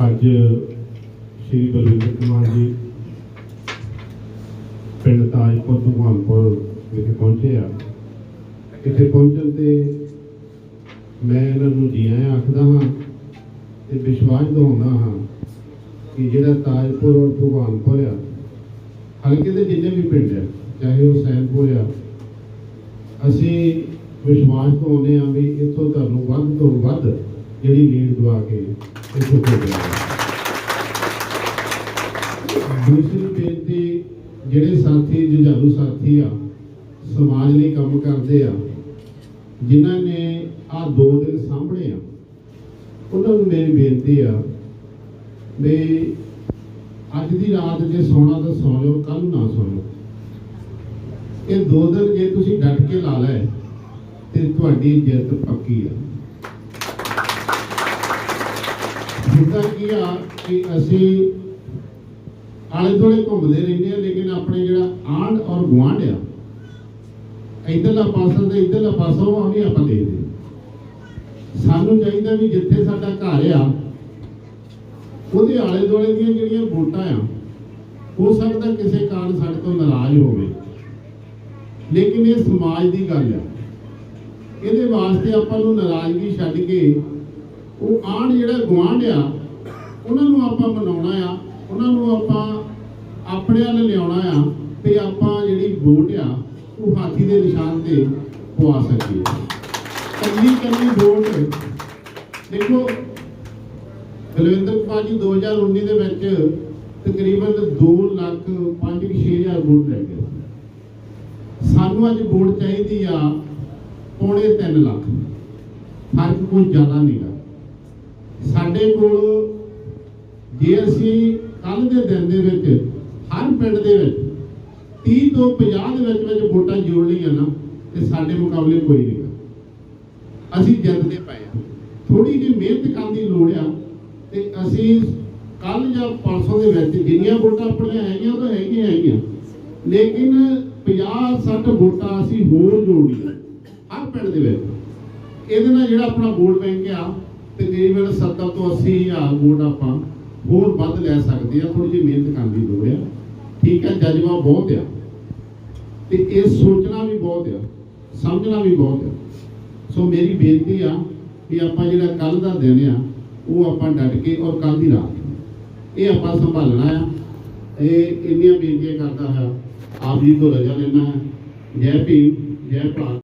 ਅੱਜ ਸ਼੍ਰੀ ਬਲਵਿੰਦਰ ਕੁਮਾਰ ਜੀ ਪਿੰਡ ਤਾਜਪੁਰ ਭਗਵਾਨਪੁਰ ਵਿਖੇ ਪਹੁੰਚੇ ਆ। ਇੱਥੇ ਪਹੁੰਚਣ ਤੇ ਮੈਂ ਇਹਨਾਂ ਨੂੰ ਜੀ ਆਇਆਂ ਆਖਦਾ ਹਾਂ ਤੇ ਵਿਸ਼ਵਾਸ ਦਿਵਾਉਂਦਾ ਹਾਂ ਕਿ ਜਿਹੜਾ ਤਾਜਪੁਰ ਔਰ ਭਗਵਾਨਪੁਰ ਆ, ਹਲਕੇ ਦੇ ਜਿੰਨੇ ਵੀ ਪਿੰਡ ਆ, ਚਾਹੇ ਉਹ ਸੈਨਪੁਰ ਆ, ਅਸੀਂ ਵਿਸ਼ਵਾਸ ਦਿਵਾਉਂਦੇ ਹਾਂ ਵੀ ਇੱਥੋਂ ਤੁਹਾਨੂੰ ਵੱਧ ਤੋਂ ਵੱਧ ਜਿਹੜੀ ਲੀਡ ਦਵਾ ਕੇ ਇੱਥੋਂ ਭੇਜਿਆ ਦੂਸਰੀ ਬੇਨਤੀ, ਜਿਹੜੇ ਸਾਥੀ, ਜੁਝਾਰੂ ਸਾਥੀ ਆ, ਸਮਾਜ ਲਈ ਕੰਮ ਕਰਦੇ ਆ, ਜਿਨ੍ਹਾਂ ਨੇ ਆ ਦੋ ਦਿਨ ਸਾਹਮਣੇ ਆ, ਉਹਨਾਂ ਨੂੰ ਮੇਰੀ ਬੇਨਤੀ ਆ ਵੀ ਅੱਜ ਦੀ ਰਾਤ ਜੇ ਸੌਣਾ ਤਾਂ ਸੌ ਲਓ ਕੱਲ ਨਾ ਸੌਣਾ ਇਹ ਦੋ ਦਿਨ ਜੇ ਤੁਸੀਂ ਡਟ ਕੇ ਲਾ ਲੈ ਤੇ ਤੁਹਾਡੀ ਜਿੱਤ ਪੱਕੀ ਆ। ਜਿੱਦਾਂ ਕੀ ਆ ਕਿ ਅਸੀਂ ਆਲੇ ਦੁਆਲੇ ਘੁੰਮਦੇ ਰਹਿੰਦੇ ਆ, ਲੇਕਿਨ ਆਪਣੇ ਜਿਹੜਾ ਆਂਢ ਔਰ ਗੁਆਂਢ ਆ, ਇਧਰਲਾ ਪਾਸਾ ਤੇ ਇਧਰਲਾ ਪਾਸਾ, ਉਹ ਨਹੀਂ ਆਪਾਂ ਦੇਖਦੇ ਸਾਨੂੰ ਚਾਹੀਦਾ ਵੀ ਜਿੱਥੇ ਸਾਡਾ ਘਰ ਆ, ਉਹਦੇ ਆਲੇ ਦੁਆਲੇ ਦੀਆਂ ਜਿਹੜੀਆਂ ਵੋਟਾਂ ਆ, ਹੋ ਸਕਦਾ ਕਿਸੇ ਕਾਰਨ ਸਾਡੇ ਤੋਂ ਨਾਰਾਜ਼ ਹੋਵੇ। ਲੇਕਿਨ ਇਹ ਸਮਾਜ ਦੀ ਗੱਲ ਆ। ਇਹਦੇ ਵਾਸਤੇ ਆਪਾਂ ਨੂੰ ਨਾਰਾਜ਼ਗੀ ਛੱਡ ਕੇ ਉਹ ਆਣ ਜਿਹੜਾ ਗੁਆਂਢ ਆ, ਉਹਨਾਂ ਨੂੰ ਆਪਾਂ ਮਨਾਉਣਾ ਆ, ਉਹਨਾਂ ਨੂੰ ਆਪਾਂ ਆਪਣੇ ਵੱਲ ਲਿਆਉਣਾ ਆ ਤੇ ਆਪਾਂ ਜਿਹੜੀ ਵੋਟ ਆ, ਉਹ ਹਾਥੀ ਦੇ ਨਿਸ਼ਾਨ ਤੇ ਪਵਾ ਸਕੀਏ। ਕੱਲੀ ਕੱਲੀ ਵੋਟ, ਦੇਖੋ, ਬਲਵਿੰਦਰ ਕੁਮਾਰ ਜੀ 2019 ਦੇ ਵਿੱਚ ਤਕਰੀਬਨ 2 ਲੱਖ 5 ਹਜ਼ਾਰ ਵੋਟ ਲੈ ਗਏ। ਸਾਨੂੰ ਅੱਜ ਵੋਟ ਚਾਹੀਦੀ ਆ ਪੌਣੇ 3 ਲੱਖ। ਫ਼ਰਕ ਕੋਈ ਜ਼ਿਆਦਾ ਨਹੀਂਗਾ ਸਾਡੇ ਕੋਲ ਜੇ ਅਸੀਂ ਕੱਲ ਦੇ ਦਿਨ ਦੇ ਵਿੱਚ, ਹਰ ਪਿੰਡ ਦੇ ਵਿੱਚ 30 ਤੋਂ 50 ਦੇ ਵਿੱਚ ਵਿੱਚ ਵੋਟਾਂ ਜੋੜ ਲਈਆਂ ਨਾ, ਤੇ ਸਾਡੇ ਮੁਕਾਬਲੇ ਕੋਈ ਨਹੀਂ ਅਸੀਂ ਜਿੱਤਦੇ ਪਏ ਆ ਥੋੜੀ ਜਿਹੀ ਮਿਹਨਤ ਕਰਨ ਦੀ ਲੋੜ ਆ, ਤੇ ਅਸੀਂ ਕੱਲ ਜਾਂ ਪਰਸੋਂ ਦੇ ਵਿੱਚ ਜਿੰਨੀਆਂ ਵੋਟਾਂ ਆਪਣੀਆਂ ਹੈਗੀਆਂ, ਉਹ ਤਾਂ ਹੈਗੀਆਂ ਹੈਗੀਆਂ। ਲੇਕਿਨ 50 60 ਵੋਟਾਂ ਅਸੀਂ ਹੋਰ ਜੋੜੀਆਂ ਹਰ ਪਿੰਡ ਦੇ ਵਿੱਚ। ਇਹਦੇ ਨਾਲ ਜਿਹੜਾ ਆਪਣਾ ਵੋਟ ਬੈਂਕ ਆ ਤਕਰੀਬਨ 70 ਤੋਂ 80 ਹਜ਼ਾਰ ਵੋਟ ਆਪਾਂ ਹੋਰ ਵੱਧ ਲੈ ਸਕਦੇ ਆ ਥੋੜੀ ਜਿਹੀ ਮਿਹਨਤ ਕਰਨ ਦੀ ਲੋੜ ਆ। ਠੀਕ ਹੈ ਜਜ਼ਬਾ ਬਹੁਤ ਆ। ਤੇ ਇਹ ਸੋਚਣਾ ਵੀ ਬਹੁਤ ਆ, ਸਮਝਣਾ ਵੀ ਬਹੁਤ ਆ। ਸੋ ਮੇਰੀ ਬੇਨਤੀ ਆ ਕਿ ਆਪਾਂ ਜਿਹੜਾ ਕੱਲ ਦਾ ਦਿਨ ਆ, ਉਹ ਆਪਾਂ ਡਟ ਕੇ ਔਰ ਕੱਲ ਦੀ ਰਾਤ ਇਹ ਆਪਾਂ ਸੰਭਾਲਣਾ ਆ। ਇਹ ਇੰਨੀਆਂ ਬੇਨਤੀਆਂ ਕਰਦਾ ਹੈ ਆਪ ਜੀ ਤੋਂ ਰਜਾ ਲੈਣਾ ਹੈ। ਜੈ ਭੀਮ, ਜੈ ਭਾਰਤ।